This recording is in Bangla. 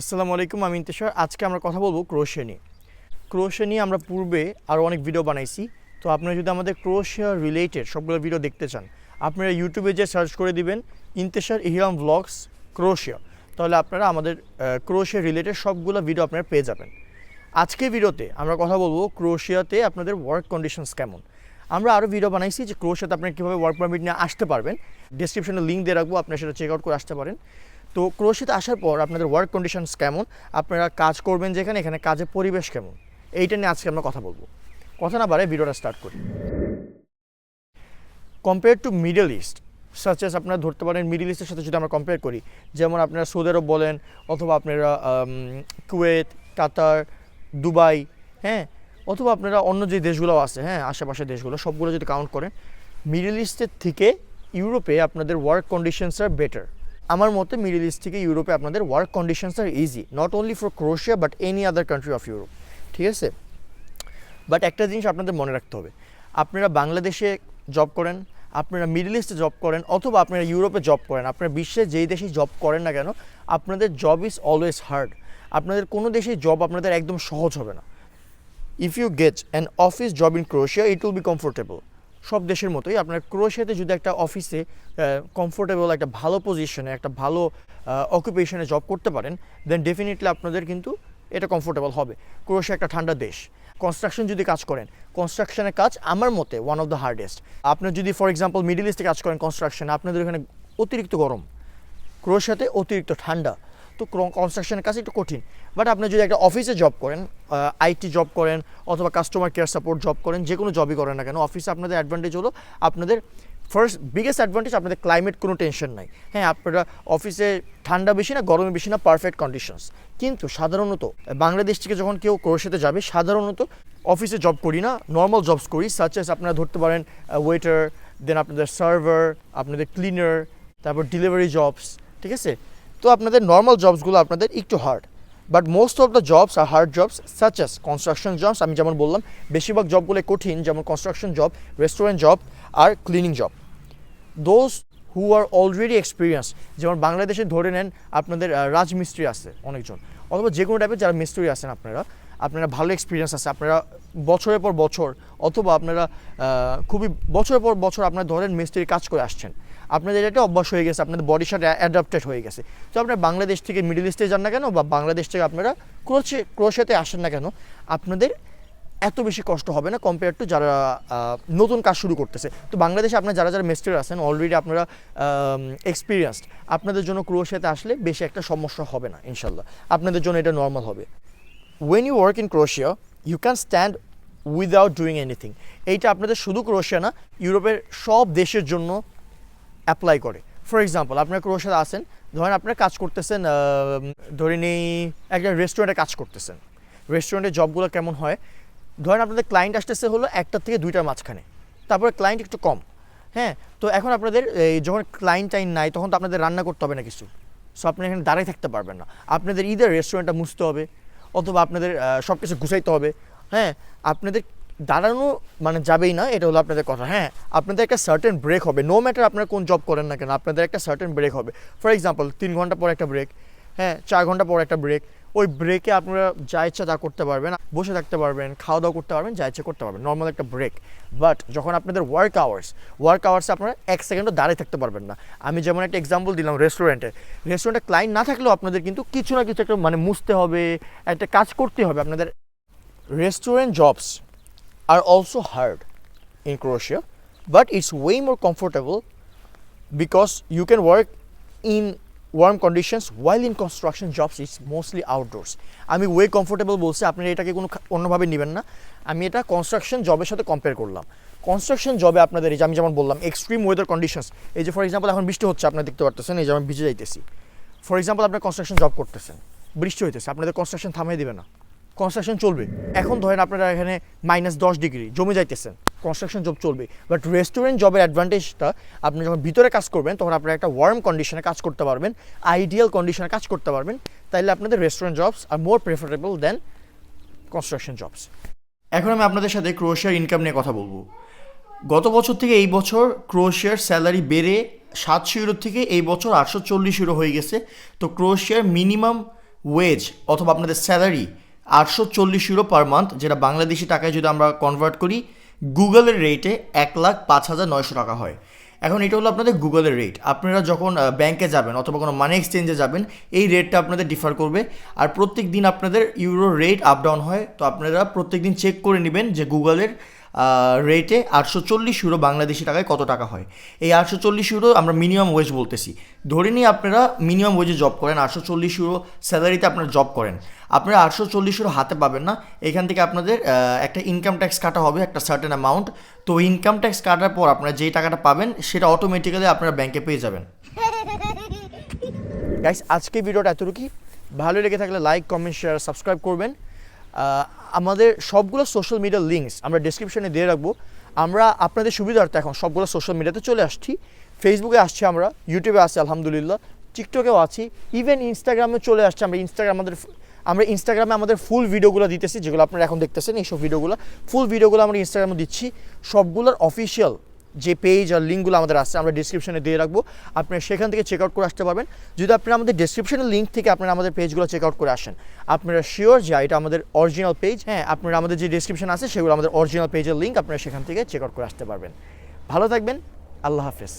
আসসালামু আলাইকুম, আমি ইন্তেশার আজকে আমরা কথা বলব ক্রোশিয়া নিয়ে। ক্রোশিয়া নিয়ে আমরা পূর্বে আরও অনেক ভিডিও বানাইছি। তো আপনারা যদি আমাদের ক্রোশিয়া রিলেটেড সবগুলো ভিডিও দেখতে চান, আপনারা ইউটিউবে যে সার্চ করে দিবেন ইন্তেশার ইহরাম ভ্লগস ক্রোশিয়া তাহলে আপনারা আমাদের ক্রোশিয়া রিলেটেড সবগুলো ভিডিও আপনারা পেয়ে যাবেন। আজকে ভিডিওতে আমরা কথা বলব ক্রোশিয়াতে আপনাদের ওয়ার্ক কন্ডিশনস কেমন। আমরা আরও ভিডিও বানাইছি যে ক্রোশিয়াতে আপনারা কীভাবে ওয়ার্ক পারমিট নিয়ে আসতে পারবেন। ডিসক্রিপশনে লিঙ্ক দিয়ে রাখব, আপনারা সেটা চেক আউট করে আসতে পারেন। তো ক্রোশিয়াতে আসার পর আপনাদের ওয়ার্ক কন্ডিশনস কেমন? আপনারা কাজ করবেন যেখানে, এখানে কাজের পরিবেশ কেমন? এইটা নিয়ে আজকে আমরা কথা বলব। কথা না বাড়ে ভিডিওটা স্টার্ট করি। Compare to middle east such as আপনারা ধরতে পারেন মিডল ইস্টের সাথে যদি আমরা কম্পেয়ার করি, যেমন আপনারা সৌদি আরব বলেন, অথবা আপনারা কুয়েত কাতার দুবাই হ্যাঁ অথবা আপনারা অন্য যে দেশগুলো আছে হ্যাঁ আশেপাশের দেশগুলো, সবগুলো যদি কাউন্ট করেন মিডল ইস্টের থেকে ইউরোপে আপনাদের ওয়ার্ক কন্ডিশনস আর বেটার আমার মতে মিডল ইস্ট থেকে ইউরোপে আপনাদের work conditions are easy not only for Croatia but any other country of Europe ঠিক আছে? বাট একটা জিনিস আপনাদের মনে রাখতে হবে। আপনারা বাংলাদেশে জব করেন, আপনারা মিডল ইস্টে জব করেন, অথবা আপনারা ইউরোপে জব করেন, আপনারা বিশ্বে যেই দেশে জব করেন না কেন, আপনাদের জব ইজ অলওয়েজ হার্ড আপনাদের কোনো দেশেই জব আপনাদের একদম সহজ হবে না। If you get an office job in Croatia it will be comfortable সব দেশের মতোই। আপনার ক্রোশিয়াতে যদি একটা অফিসে কমফোর্টেবল একটা ভালো পজিশনে একটা ভালো অকুপেশনে জব করতে পারেন দেন ডেফিনেটলি আপনাদের কিন্তু এটা কমফোর্টেবল হবে। ক্রোশিয়া একটা ঠান্ডা দেশ। কনস্ট্রাকশন যদি কাজ করেন কনস্ট্রাকশনের কাজ আমার মতে ওয়ান অফ দ্য হার্ডেস্ট আপনি যদি ফর এক্সাম্পল মিডিল ইস্টে কাজ করেন কনস্ট্রাকশন আপনাদের এখানে অতিরিক্ত গরম। ক্রোশিয়াতে অতিরিক্ত ঠান্ডা। তো কনস্ট্রাকশনের কাজ একটু কঠিন। বাট আপনি যদি একটা অফিসে জব করেন আইটি জব করেন, অথবা কাস্টমার কেয়ার সাপোর্ট জব করেন, যে কোনো জবই করেন না কেন অফিসে আপনাদের অ্যাডভান্টেজ হলো আপনাদের ফার্স্ট বিগেস্ট অ্যাডভান্টেজ আপনাদের ক্লাইমেট কোনো টেনশন নাই। হ্যাঁ আপনারা অফিসে ঠান্ডা বেশি না, গরমে বেশি না পারফেক্ট কন্ডিশনস কিন্তু সাধারণত, বাংলাদেশ থেকে যখন কেউ ক্রোশিয়াতে যাবে, সাধারণত অফিসে জব করি না নর্মাল জবস করি সাচ এস আপনারা ধরতে পারেন ওয়েটার দেন আপনাদের সার্ভার আপনাদের ক্লিনার তারপর ডেলিভারি জবস ঠিক আছে? তো আপনাদের নর্মাল জবসগুলো আপনাদের একটু hard but most of the jobs are hard jobs such as construction jobs আমি যেমন বললাম, বেশিরভাগ জবগুলো কঠিন, যেমন construction job restaurant job R cleaning job those who are already experience যেমন বাংলাদেশে ধরে নেন আপনাদের রাজমিস্ত্রি আছে অনেকজন, অথবা যে কোনো টাইপের যারা মিস্ত্রি আছেন আপনারা আপনারা ভালো এক্সপিরিয়েন্স আছে। আপনারা বছরের পর বছর অথবা আপনারা খুবই বছরের পর বছর আপনারা ধরেন মিস্ত্রির কাজ করে আসছেন। আপনাদের এটা অভ্যাস হয়ে গেছে, আপনাদের বডির সাথে অ্যাডাপ্টেড হয়ে গেছে। তো আপনারা বাংলাদেশ থেকে মিডল ইস্টে যান না কেন বা বাংলাদেশ থেকে আপনারা ক্রোশে ক্রোশিয়াতে আসেন না কেন? আপনাদের এত বেশি কষ্ট হবে না কম্পেয়ার টু যারা নতুন কাজ শুরু করতেছে। তো বাংলাদেশে আপনারা যারা যারা মেস্টার আছেন অলরেডি আপনারা এক্সপিরিয়েন্সড আপনাদের জন্য ক্রোশিয়াতে আসলে বেশি একটা সমস্যা হবে না ইনশাল্লাহ আপনাদের জন্য এটা নর্মাল হবে। When you work in Croatia you can stand without doing anything এইটা আপনাদের শুধু ক্রোশিয়া না, ইউরোপের সব দেশের জন্য অ্যাপ্লাই করে। ফর এক্সাম্পল আপনার ক্রোশিয়াতে আছেন, ধরেন আপনারা কাজ করতেছেন ধরে নেই, একটা রেস্টুরেন্টে কাজ করতেছেন। রেস্টুরেন্টের জবগুলো কেমন হয়? ধরেন আপনাদের ক্লায়েন্ট আসতেছে হলো একটা থেকে দুইটার মাঝখানে। তারপরে ক্লায়েন্ট একটু কম। হ্যাঁ তো এখন আপনাদের যখন ক্লায়েন্ট টাইম নাই, তখন তো আপনাদের রান্না করতে হবে না কিছু। সো আপনি এখানে দাঁড়াই থাকতে পারবেন না। আপনাদের ঈদের রেস্টুরেন্টটা মুছতে হবে অথবা আপনাদের সব কিছু গুছাইতে হবে। হ্যাঁ আপনাদের দাঁড়ানো মানে যাবেই না, এটা হলো আপনাদের কথা। হ্যাঁ আপনাদের একটা সার্টেন ব্রেক হবে। নো ম্যাটার আপনারা কোন জব করেন না কেন, আপনাদের একটা সার্টেন ব্রেক হবে। ফর এক্সাম্পল তিন ঘণ্টা পর একটা ব্রেক হ্যাঁ চার ঘণ্টা পর একটা ব্রেক ওই ব্রেকে আপনারা যা ইচ্ছা তা করতে পারবেন বসে থাকতে পারবেন খাওয়া দাওয়া করতে পারবেন যা ইচ্ছা করতে পারবেন নর্মাল একটা ব্রেক বাট যখন আপনাদের ওয়ার্ক আওয়ার্স ওয়ার্ক আওয়ার্সে আপনারা এক সেকেন্ডও দাঁড়িয়ে থাকতে পারবেন না। আমি যেমন একটা এক্সাম্পল দিলাম রেস্টুরেন্টে রেস্টুরেন্টে ক্লায়েন্ট না থাকলেও আপনাদের কিন্তু কিছু না কিছু একটা মানে মুছতে হবে একটা কাজ করতে হবে আপনাদের। Restaurant jobs are also hard in Croatia, but it's way more comfortable because you can work in warm conditions while in construction jobs is mostly outdoors. আমি ওয়ে কমফোর্টেবল বলছি আপনারা এটাকে কোনো অন্যভাবে নেবেন না। আমি এটা কনস্ট্রাকশন জবের সাথে কম্পেয়ার করলাম। কনস্ট্রাকশন জবে আপনাদের এই যে আমি যেমন বললাম এক্সট্রিম ওয়েদার কন্ডিশনস এই যে ফর এক্সাম্পল এখন বৃষ্টি হচ্ছে, আপনারা দেখতে পারতেছেন, এই যে আমি ভিজে যাইতেছি। ফর এক্সাম্পল আপনার কনস্ট্রাকশন জব করতেছেন, বৃষ্টি হইতেছে, আপনাদের কনস্ট্রাকশন থামিয়ে দেবে না। কনস্ট্রাকশন চলবে। এখন ধরেন আপনারা এখানে মাইনাস দশ ডিগ্রি জমে যাইতেছেন। কনস্ট্রাকশন জব চলবে। বাট রেস্টুরেন্ট জবের অ্যাডভান্টেজটা আপনি যখন ভিতরে কাজ করবেন, তখন আপনারা একটা ওয়ার্ম কন্ডিশনে কাজ করতে পারবেন আইডিয়াল কন্ডিশনে কাজ করতে পারবেন। তাইলে আপনাদের restaurant jobs are more preferable than construction jobs এখন আমি আপনাদের সাথে ক্রোশিয়ার ইনকাম নিয়ে কথা বলব। গত বছর থেকে এই বছর ক্রোশিয়ার স্যালারি বেড়ে সাতশো ইউরো থেকে এই বছর আটশো চল্লিশ ইউরো হয়ে গেছে। তো ক্রোশিয়ার মিনিমাম ওয়েজ অথবা আপনাদের স্যালারি আটশো চল্লিশ ইউরো পার মান্থ যেটা বাংলাদেশি টাকায় যদি আমরা কনভার্ট করি গুগলের রেটে এক লাখ পাঁচ হাজার নয়শো টাকা হয়। এখন এটা হলো আপনাদের গুগলের রেট। আপনারা যখন ব্যাংকে যাবেন অথবা কোনো মানি এক্সচেঞ্জে যাবেন, এই রেটটা আপনাদের ডিফার করবে। আর প্রত্যেক দিন আপনাদের ইউরোর রেট আপ ডাউন হয়। তো আপনারা প্রত্যেক দিন চেক করে নেবেন যে গুগলের রেটে আটশো চল্লিশ ইউরো বাংলাদেশি টাকায় কত টাকা হয়? এই আটশো চল্লিশ ইউরো আমরা মিনিমাম ওয়েজ বলতেছি। ধরে নিয়ে আপনারা মিনিমাম ওয়েজে জব করেন আটশো চল্লিশ ইউরো স্যালারিতে আপনারা জব করেন। আপনারা আটশো চল্লিশ ইউরো হাতে পাবেন না। এখান থেকে আপনাদের একটা ইনকাম ট্যাক্স কাটা হবে একটা সার্টেন অ্যামাউন্ট তো ইনকাম ট্যাক্স কাটার পর আপনারা যেই টাকাটা পাবেন সেটা অটোমেটিক্যালি আপনারা ব্যাংকে পেয়ে যাবেন। গাইস আজকে ভিডিওটা এতটুকুই। ভালো লেগে থাকলে লাইক কমেন্ট শেয়ার সাবস্ক্রাইব করবেন। আমাদের সবগুলো সোশ্যাল মিডিয়ার লিঙ্কস আমরা ডিসক্রিপশনে দিয়ে রাখব। আমরা আপনাদের সুবিধার্থে এখন সবগুলো সোশ্যাল মিডিয়াতে চলে আসছি। ফেসবুকে আসছি আমরা ইউটিউবে আছি, আলহামদুলিল্লাহ। টিকটকেও আছি। ইভেন ইনস্টাগ্রামে চলে আসছে আমরা। ইনস্টাগ্রাম আমাদের আমরা ইনস্টাগ্রামে আমাদের ফুল ভিডিওগুলো দিতেছি, যেগুলো আপনারা এখন দেখতেছেন, এইসব ভিডিওগুলো ফুল ভিডিওগুলো আমরা ইনস্টাগ্রামে দিচ্ছি। সবগুলোর অফিসিয়াল যে পেজ আর লিঙ্কগুলো আমাদের আছে, আমরা ডিসক্রিপশনে দিয়ে রাখব। আপনারা সেখান থেকে চেক আউট করে আসতে পারবেন। যদি আপনারা আমাদের ডিসক্রিপশনের লিঙ্ক থেকে আপনারা আমাদের পেজগুলো চেক আউট করে আসেন, আপনারা শিওর যে এটা আমাদের অরিজিনাল পেজ হ্যাঁ আপনারা আমাদের যে ডিসক্রিপশন আছে সেগুলো আমাদের অরিজিনাল পেজের লিঙ্ক আপনারা সেখান থেকে চেক আউট করে আসতে পারবেন। ভালো থাকবেন, আল্লাহ হাফেজ।